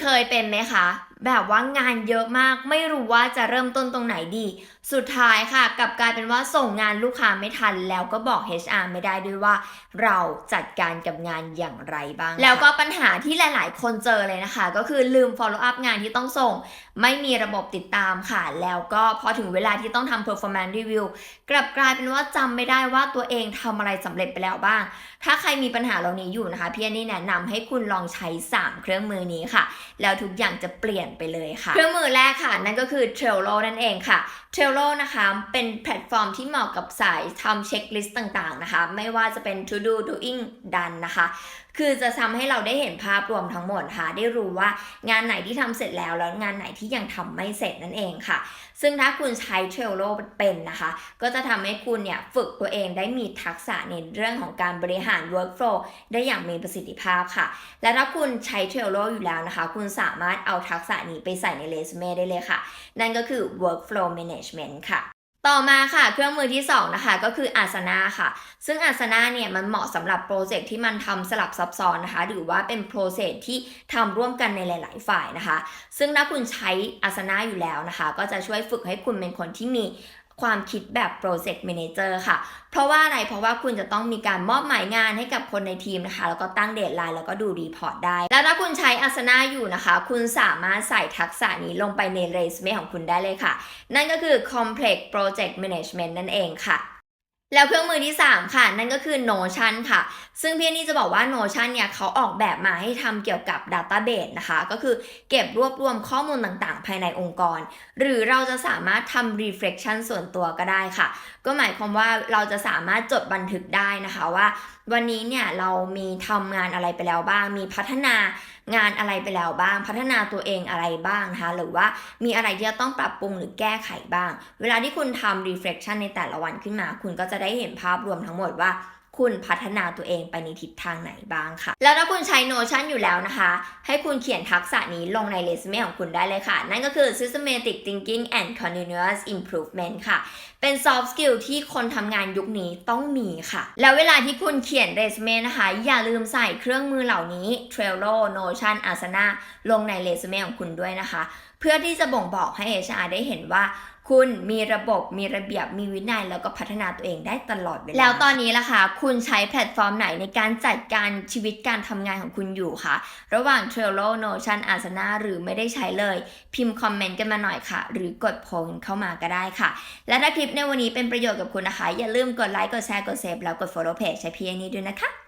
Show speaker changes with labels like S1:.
S1: เคยเป็นไหมคะ แบบว่างานเยอะมาก ไม่รู้ว่าจะเริ่มต้นตรงไหนดี สุดท้ายค่ะ กลับกลายเป็นว่าส่งงานลูกค้าไม่ทัน แล้วก็บอก HR ไม่ได้ด้วยว่า เราจัดการกับงานอย่างไรบ้าง แล้วก็ปัญหาที่หลาย ๆ คนเจอเลยนะคะ ก็คือลืม follow up งานที่ต้องส่ง ไม่มีระบบติดตามค่ะ แล้วก็พอถึงเวลาที่ต้องทำ performance review กลับกลายเป็นว่าจำไม่ได้ว่าตัวเองทำอะไรสำเร็จไปแล้วบ้าง ถ้าใครมีปัญหาเหล่านี้อยู่นะคะพี่อันนี่แนะนำให้คุณลองใช้ 3 เครื่องมือนี้ค่ะ แล้วทุกอย่างจะเปลี่ยนไปเลยค่ะ เครื่องมือแรกค่ะ นั่นก็คือ Trello นั่นเองค่ะ Trello นะคะเป็นแพลตฟอร์มที่เหมาะกับสายทำเช็คลิสต์ต่างๆนะคะ ไม่ว่าจะเป็น To Do Doing Done นะคะ คือจะทำให้เราได้เห็นภาพรวมทั้งหมดค่ะ ได้รู้ว่างานไหนที่ทำเสร็จแล้วแล้วงานไหนที่ยังทำไม่เสร็จนั่นเองค่ะ ซึ่งถ้าคุณใช้ Trello เป็นนะคะ ก็จะทำให้คุณเนี่ยฝึกตัวเองได้มีทักษะในเรื่องของการบริหาร workflow ได้อย่างมีประสิทธิภาพค่ะ และถ้าคุณใช้ Trello อยู่แล้วนะคะ คุณสามารถเอาทักษะนี้ไปใส่ในเรซูเม่ได้เลยค่ะ นั่นก็คือ workflow management ค่ะต่อมาค่ะเครื่องมือที่2นะคะก็คืออาสนะค่ะ ซึ่งอาสนะเนี่ยมันเหมาะสำหรับโปรเจกต์ที่มันทำสลับซับซ้อนนะคะ หรือว่าเป็นโปรเซสที่ทำร่วมกันในหลาย ๆ ฝ่ายนะคะ ซึ่งถ้าคุณใช้อาสนะอยู่แล้วนะคะ ก็จะช่วยฝึกให้คุณเป็นคนที่มี ความคิดแบบโปรเจกต์ a ม a เจอร์ค่ะ เพราะว่าอะไร เพราะว่าคุณจะต้องมีการมอบหมายงานให้กับคนในทีมนะคะ แล้วก็ตั้งเดทไลน์แล้วก็ดูรีพอร์ตได้ แล้วถ้าคุณใช้อาสนะอยู่นะคะ คุณสามารถใส่ทักษะนี้ลงไปในเรซูเม่ของคุณได้เลยค่ะ นั่นก็คือ Complex Project Management นั่นเองค่ะ แล้วเครื่องมือที่ 3 ค่ะ นั่นก็คือ Notion ค่ะ ซึ่งพี่นี่จะบอกว่า Notion เนี่ยเขาออกแบบมาให้ทำเกี่ยวกับ Database นะคะ ก็คือเก็บรวบรวมข้อมูลต่างๆ ภายในองค์กร หรือเราจะสามารถทำ reflection ส่วนตัวก็ได้ค่ะ ก็หมายความว่าเราจะสามารถจดบันทึกได้นะคะว่า วันนี้เนี่ยเรามีทำงานอะไรไปแล้วบ้าง มีพัฒนางานอะไรไปแล้วบ้าง พัฒนาตัวเองอะไรบ้างนะคะหรือว่ามีอะไรที่จะต้องปรับปรุงหรือแก้ไขบ้าง เวลาที่คุณทำ reflection ในแต่ละวันขึ้นมา คุณก็จะได้เห็นภาพรวมทั้งหมดว่าคุณพัฒนาตัวเองไปในทิศทางไหนบ้างค่ะ แล้วถ้าคุณใช้ Notion อยู่แล้วนะคะ ให้คุณเขียนทักษะนี้ลงในเรซูเม่ของคุณได้เลยค่ะ นั่นก็คือ systematic thinking and continuous improvement ค่ะ เป็น soft skill ที่คนทำงานยุคนี้ต้องมีค่ะ แล้วเวลาที่คุณเขียนเรซูเม่นะคะ อย่าลืมใส่เครื่องมือเหล่านี้ Trello Notion Asana ลงในเรซูเม่ของคุณด้วยนะคะ เพื่อที่จะบ่งบอกให้ HR ได้เห็นว่า คุณมีระบบมีระเบียบมีวินัยแล้วก็พัฒนาตัวเองได้ตลอดเวลาแล้วตอนนี้ล่ะคะคุณใช้แพลตฟอร์มไหนในการจัดการชีวิตการทำงานของคุณอยู่คะระหว่าง Trello Notion Asana หรือไม่ได้ใช้เลย พิมพ์คอมเมนต์กันมาหน่อยค่ะ หรือกดโพลเข้ามาก็ได้ค่ะ และถ้าคลิปในวันนี้เป็นประโยชน์กับคุณนะคะ อย่าลืมกดไลค์กดแชร์กดเซฟแล้วกด follow page ใช้พีนี้ด้วยนะคะ